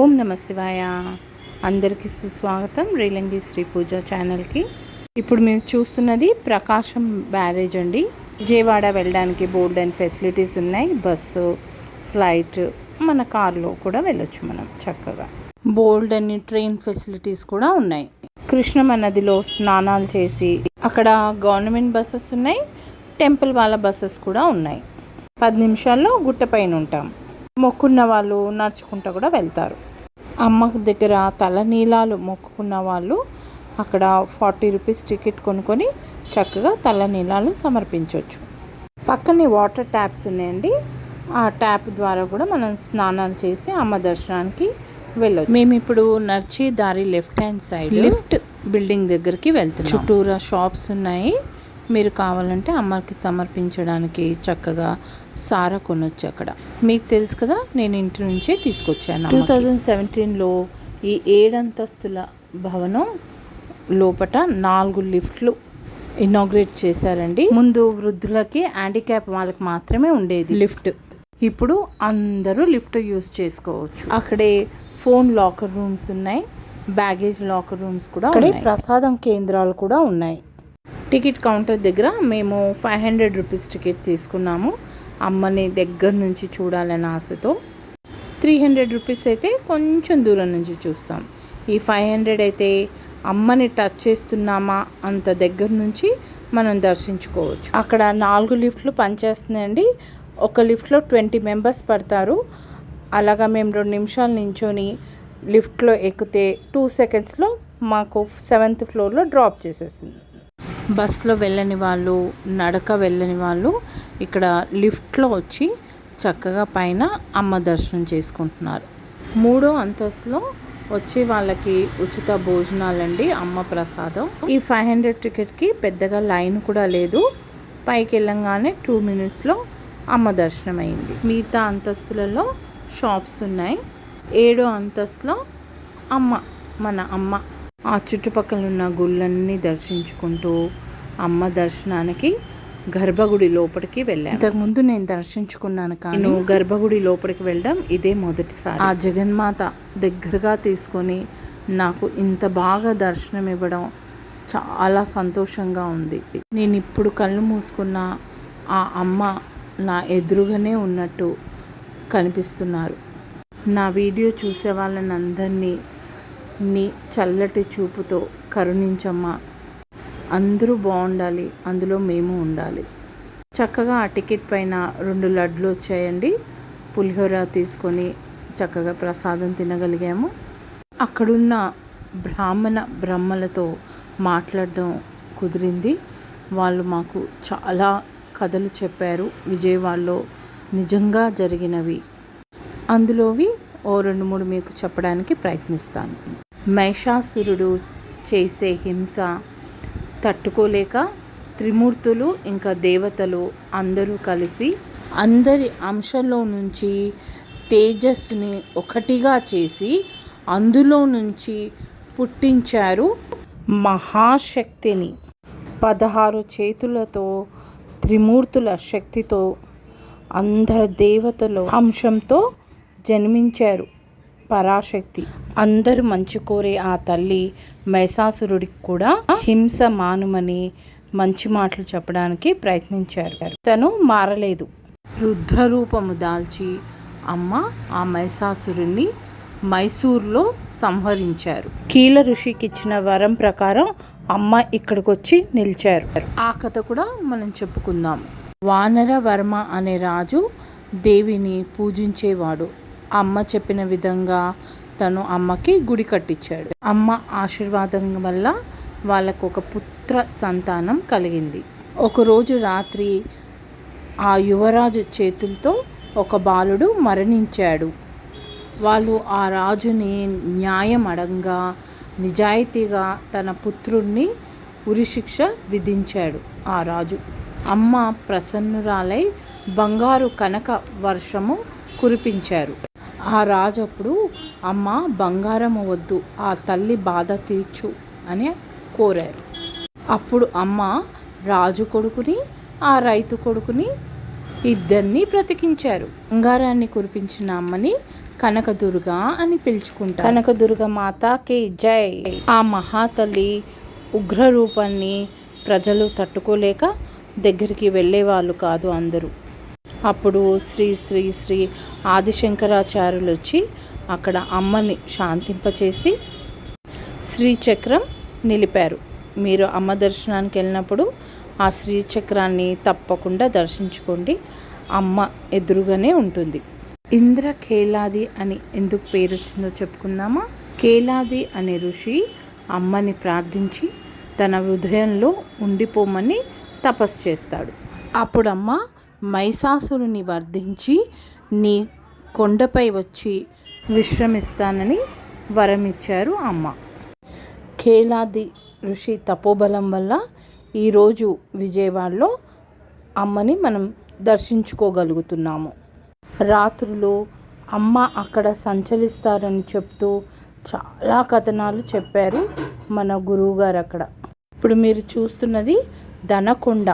ఓం నమ శివాయ. అందరికీ సుస్వాగతం. రీలంగి శ్రీ పూజ ఛానల్కి. ఇప్పుడు మీరు చూస్తున్నది ప్రకాశం బ్యారేజ్ అండి. విజయవాడ వెళ్ళడానికి బోర్డ్ అండ్ ఫెసిలిటీస్ ఉన్నాయి. బస్సు ఫ్లైట్ మన కార్లో కూడా వెళ్ళొచ్చు మనం చక్కగా. బోల్డ్ అని ట్రైన్ ఫెసిలిటీస్ కూడా ఉన్నాయి. కృష్ణమ నదిలో స్నానాలు చేసి అక్కడ గవర్నమెంట్ బస్సెస్ ఉన్నాయి. టెంపుల్ వాళ్ళ బస్సెస్ కూడా ఉన్నాయి. పది నిమిషాల్లో గుట్టపైన ఉంటాం. మొక్కున్న వాళ్ళు నడుచుకుంటూ కూడా వెళ్తారు. అమ్మ దగ్గర తలనీలాలు మొక్కుకున్న వాళ్ళు అక్కడ ఫార్టీ రూపీస్ టికెట్ కొనుక్కొని చక్కగా తలనీలాలు సమర్పించవచ్చు పక్కనే వాటర్ ట్యాప్స్ ఉన్నాయండి. ఆ ట్యాప్ ద్వారా కూడా మనం స్నానాలు చేసి అమ్మ దర్శనానికి వెళ్ళొచ్చు. మేము ఇప్పుడు నడిచే దారి left hand side lift building దగ్గరికి వెళ్తున్నాం. చుట్టూరా షాప్స్ ఉన్నాయి. మీరు కావాలంటే అమ్మకి సమర్పించడానికి చక్కగా సారా కొనొచ్చు అక్కడ. మీకు తెలుసు కదా నేను ఇంటి నుంచే తీసుకొచ్చాను టూ థౌజండ్ సెవెంటీన్లో ఈ ఏడంతస్తుల భవనం లోపట నాలుగు లిఫ్ట్లు ఇనాగ్రేట్ చేశారండి. ముందు వృద్ధులకి హ్యాండిక్యాప్ వాళ్ళకి మాత్రమే ఉండేది లిఫ్ట్. ఇప్పుడు అందరూ లిఫ్ట్ యూస్ చేసుకోవచ్చు. అక్కడే ఫోన్ లాకర్ రూమ్స్ ఉన్నాయి బ్యాగేజ్ లాకర్ రూమ్స్ కూడా ఉన్నాయి. ప్రసాదం కేంద్రాలు కూడా ఉన్నాయి. టికెట్ కౌంటర్ దగ్గర మేము ఫైవ్ హండ్రెడ్ రూపీస్ టికెట్ తీసుకున్నాము. అమ్మని దగ్గర నుంచి చూడాలనే ఆశతో త్రీ హండ్రెడ్ రూపీస్ అయితే కొంచెం దూరం నుంచి చూస్తాం. ఈ ఫైవ్ హండ్రెడ్ అయితే అమ్మని టచ్ చేస్తున్నామా అంత దగ్గర నుంచి మనం దర్శించుకోవచ్చు. అక్కడ నాలుగు లిఫ్ట్లు పనిచేస్తున్నాయండి. ఒక లిఫ్ట్లో ట్వంటీ మెంబర్స్ పడతారు. అలాగా మేము రెండు నిమిషాలు నించొని లిఫ్ట్లో ఎక్కితే టూ సెకండ్స్లో మాకు సెవెంత్ ఫ్లోర్లో డ్రాప్ చేసేస్తుంది. బస్సులో వెళ్ళని వాళ్ళు నడక వెళ్ళని వాళ్ళు ఇక్కడ లిఫ్ట్లో వచ్చి చక్కగా పైన అమ్మ దర్శనం చేసుకుంటున్నారు. మూడో అంతస్తులో వచ్చి వాళ్ళకి ఉచిత భోజనాలండి అమ్మ ప్రసాదం. ఈ ఫైవ్ హండ్రెడ్ టికెట్కి పెద్దగా లైన్ కూడా లేదు. పైకి వెళ్ళంగానే టూ మినిట్స్లో అమ్మ దర్శనం అయింది మిగతా అంతస్తులలో షాప్స్ ఉన్నాయి. ఏడో అంతస్తులో అమ్మ మన అమ్మ. ఆ చుట్టుపక్కల ఉన్న గుళ్ళన్నీ దర్శించుకుంటూ అమ్మ దర్శనానికి గర్భగుడి లోపలికి వెళ్ళాను. ఇంతకుముందు నేను దర్శించుకున్నాను కానీ గర్భగుడి లోపలికి వెళ్ళడం ఇదే మొదటిసారి. ఆ జగన్మాత దగ్గరగా తీసుకొని నాకు ఇంత బాగా దర్శనం ఇవ్వడం చాలా సంతోషంగా ఉంది. నేను ఇప్పుడు కళ్ళు మూసుకున్న ఆ అమ్మ నా ఎదురుగానే ఉన్నట్టు కనిపిస్తున్నారు. నా వీడియో చూసే వాళ్ళని అందరినీ నీ చల్లటి చూపుతో కరుణించమ్మా. అందరూ బాగుండాలి అందులో మేము ఉండాలి. చక్కగా ఆ టికెట్ పైన రెండు లడ్లు వచ్చాయండి. పులిహోర తీసుకొని చక్కగా ప్రసాదం తినగలిగాము. అక్కడున్న బ్రాహ్మణ బ్రహ్మలతో మాట్లాడడం కుదిరింది. వాళ్ళు మాకు చాలా కథలు చెప్పారు. విజయవాడలో నిజంగా జరిగినవి. అందులోవి ఓ రెండు మూడు మీకు చెప్పడానికి ప్రయత్నిస్తాను. మహిషాసురుడు చేసే హింస తట్టుకోలేక త్రిమూర్తులు ఇంకా దేవతలు అందరూ కలిసి అందరి అంశంలో నుంచి తేజస్సుని ఒకటిగా చేసి అందులో నుంచి పుట్టించారు మహాశక్తిని. పదహారు చేతులతో త్రిమూర్తుల శక్తితో అందరి దేవతలు అంశంతో జన్మించారు. పరాశక్తి. అందరూ మంచి కోరే ఆ తల్లి మహిషాసురుడికి కూడా హింస మానుమని మంచి మాటలు చెప్పడానికి ప్రయత్నించారు. తను మారలేదు. రుద్రరూపము దాల్చి అమ్మ ఆ మహిషాసురుణ్ణి మైసూర్లో సంహరించారు. కీల ఋషికి ఇచ్చిన వరం ప్రకారం అమ్మ ఇక్కడికి వచ్చి నిలిచారు. ఆ కథ కూడా మనం చెప్పుకుందాం. వానర వర్మ అనే రాజు దేవిని పూజించేవాడు. అమ్మ చెప్పిన విధంగా తను అమ్మకి గుడి కట్టించాడు. అమ్మ ఆశీర్వాదం వల్ల వాళ్ళకు ఒక పుత్ర సంతానం కలిగింది. ఒకరోజు రాత్రి ఆ యువరాజు చేతులతో ఒక బాలుడు మరణించాడు. వాళ్ళు ఆ రాజుని న్యాయం అడంగా నిజాయితీగా తన పుత్రుణ్ణి ఉరిశిక్ష విధించాడు ఆ రాజు. అమ్మ ప్రసన్నురాలై బంగారు కనక వర్షము కురిపించారు. ఆ రాజు అప్పుడు అమ్మ బంగారం వద్దు ఆ తల్లి బాధ తీర్చు అని కోరారు. అప్పుడు అమ్మ రాజు కొడుకుని ఆ రైతు కొడుకుని ఇద్దరిని బ్రతికించారు. బంగారాన్ని కురిపించిన అమ్మని కనకదుర్గ అని పిలుచుకుంటారు. కనకదుర్గ మాతకి జై. ఆ మహాతల్లి ఉగ్ర రూపాన్ని ప్రజలు తట్టుకోలేక దగ్గరికి వెళ్ళేవాళ్ళు కాదు అందరూ. అప్పుడు శ్రీ శ్రీ శ్రీ ఆదిశంకరాచార్యులు వచ్చి అక్కడ అమ్మని శాంతింపచేసి శ్రీచక్రం నిలిపారు. మీరు అమ్మ దర్శనానికి వెళ్ళినప్పుడు ఆ శ్రీచక్రాన్ని తప్పకుండా దర్శించుకోండి. అమ్మ ఎదురుగానే ఉంటుంది. ఇంద్ర కేలాది అని ఎందుకు పేరు వచ్చిందో చెప్పుకుందామా? కేలాది అనే ఋషి అమ్మని ప్రార్థించి తన హృదయంలో ఉండిపోమని తపస్సు చేస్తాడు. అప్పుడమ్మ మైసాసురుని వర్ధించి నీ కొండపై వచ్చి విశ్రమిస్తానని వరమిచ్చారు అమ్మ. కేలాది ఋషి తపోబలం వల్ల ఈరోజు విజయవాడలో అమ్మని మనం దర్శించుకోగలుగుతున్నాము. రాత్రులు అమ్మ అక్కడ సంచరిస్తారని చెప్తూ చాలా కథనాలు చెప్పారు మన గురువుగారు అక్కడ. ఇప్పుడు మీరు చూస్తున్నది దనకొండ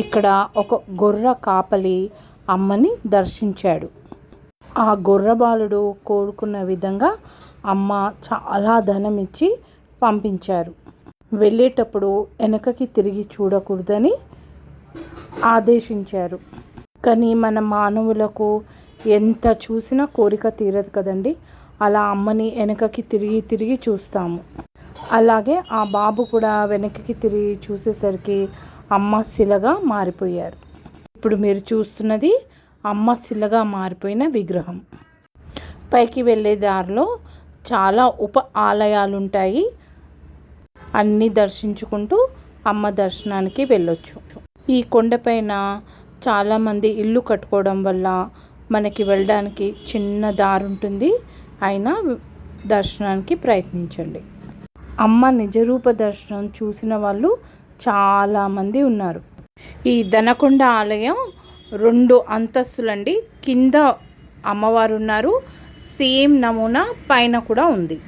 ఇక్కడ ఒక గొర్ర కాపలి అమ్మని దర్శించాడు. ఆ గొర్రబాలుడు కోరుకున్న విధంగా అమ్మ చాలా ధనం ఇచ్చి పంపించారు. వెళ్ళేటప్పుడు వెనకకి తిరిగి చూడకూడదని ఆదేశించారు. కానీ మన మానవులకు ఎంత చూసినా కోరిక తీరదు కదండి. అలా అమ్మని వెనకకి తిరిగి తిరిగి చూస్తాము. అలాగే ఆ బాబు కూడా వెనక్కి తిరిగి చూసేసరికి అమ్మ శిలగా మారిపోయారు. ఇప్పుడు మీరు చూస్తున్నది అమ్మ శిలగా మారిపోయిన విగ్రహం. పైకి వెళ్ళే దారిలో చాలా ఉప ఆలయాలు ఉంటాయి అన్నీ దర్శించుకుంటూ అమ్మ దర్శనానికి వెళ్ళొచ్చు. ఈ కొండపైన చాలామంది ఇల్లు కట్టుకోవడం వల్ల మనకి వెళ్ళడానికి చిన్న దారి ఉంటుంది అయినా దర్శనానికి ప్రయత్నించండి. అమ్మ నిజరూప దర్శనం చూసిన వాళ్ళు చాలామంది ఉన్నారు. ఈ దనకొండ ఆలయం రెండు అంతస్తులండి. కింద అమ్మవారు ఉన్నారు సేమ్ నమూనా పైన కూడా ఉంది.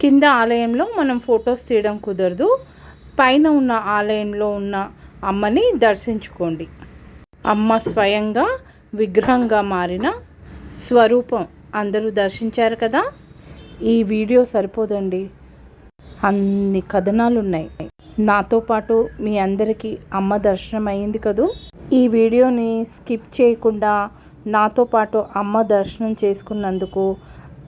కింద ఆలయంలో మనం ఫొటోస్ తీయడం కుదరదు. పైన ఉన్న ఆలయంలో ఉన్న అమ్మని దర్శించుకోండి. అమ్మ స్వయంగా విగ్రహంగా మారిన స్వరూపం అందరూ దర్శించారు కదా? ఈ వీడియో సరిపోదండి. అన్ని కథనాలు ఉన్నాయి నాతో పాటు మీ అందరికీ అమ్మ దర్శనం అయింది కదూ? ఈ వీడియోని స్కిప్ చేయకుండా నాతో పాటు అమ్మ దర్శనం చేసుకున్నందుకు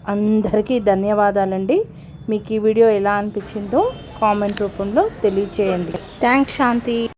అందరికీ ధన్యవాదాలండి. మీకు ఈ వీడియో ఎలా అనిపించిందో కామెంట్ రూపంలో తెలియచేయండి. థ్యాంక్స్ శాంతి.